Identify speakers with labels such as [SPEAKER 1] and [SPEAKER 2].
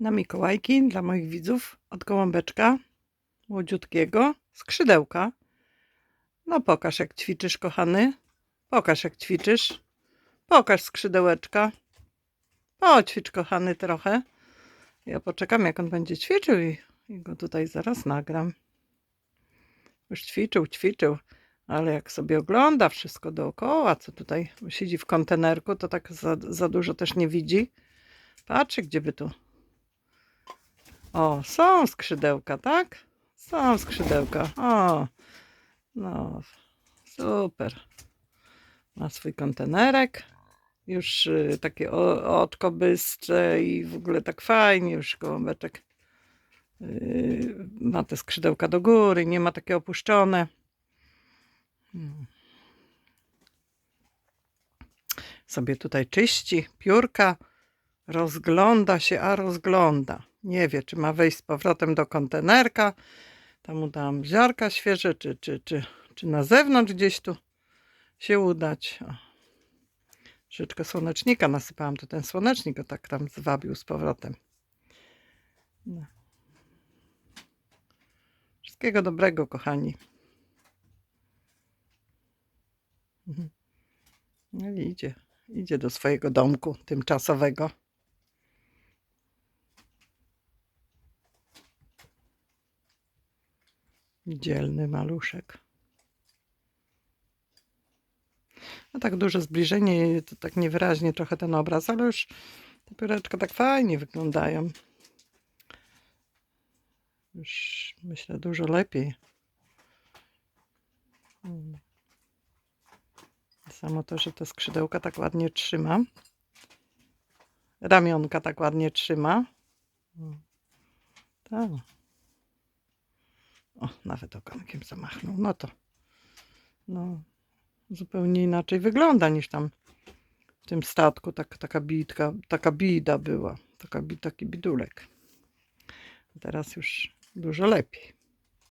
[SPEAKER 1] na Mikołajki dla moich widzów od gołąbeczka młodziutkiego, skrzydełka. No pokaż jak ćwiczysz, kochany. Pokaż jak ćwiczysz. Pokaż skrzydełeczka. Poćwicz, kochany, trochę. Ja poczekam, jak on będzie ćwiczył i, i go tutaj zaraz nagram. Już ćwiczył, ćwiczył, ale jak sobie ogląda wszystko dookoła, co tutaj siedzi w kontenerku, to tak za, za dużo też nie widzi. Patrzy, gdzie by tu. O, są skrzydełka, tak? Są skrzydełka. O, no, super. Ma swój kontenerek. Już y, takie o, oczko bystre i w ogóle tak fajnie już gołąbeczek y, ma te skrzydełka do góry, nie ma takie opuszczone. Hmm. Sobie tutaj czyści piórka, rozgląda się, a rozgląda. Nie wie, czy ma wejść z powrotem do kontenerka. Tam mu dam ziarka świeże, czy, czy, czy, czy na zewnątrz gdzieś tu się udać. O. Troszeczkę słonecznika nasypałam, to ten słonecznik go tak tam zwabił z powrotem. No. Wszystkiego dobrego, kochani. Mhm. No idzie, idzie do swojego domku tymczasowego. Dzielny maluszek. No tak duże zbliżenie, to tak niewyraźnie trochę ten obraz, ale już te pióreczka tak fajnie wyglądają. Już myślę dużo lepiej. Samo to, że te skrzydełka tak ładnie trzyma. Ramionka tak ładnie trzyma. Tak. O, nawet ogonkiem zamachnął. No to no, zupełnie inaczej wygląda niż tam w tym statku. Tak, taka, bidka, taka bida była. Taka, taki bidulek. Teraz już dużo lepiej.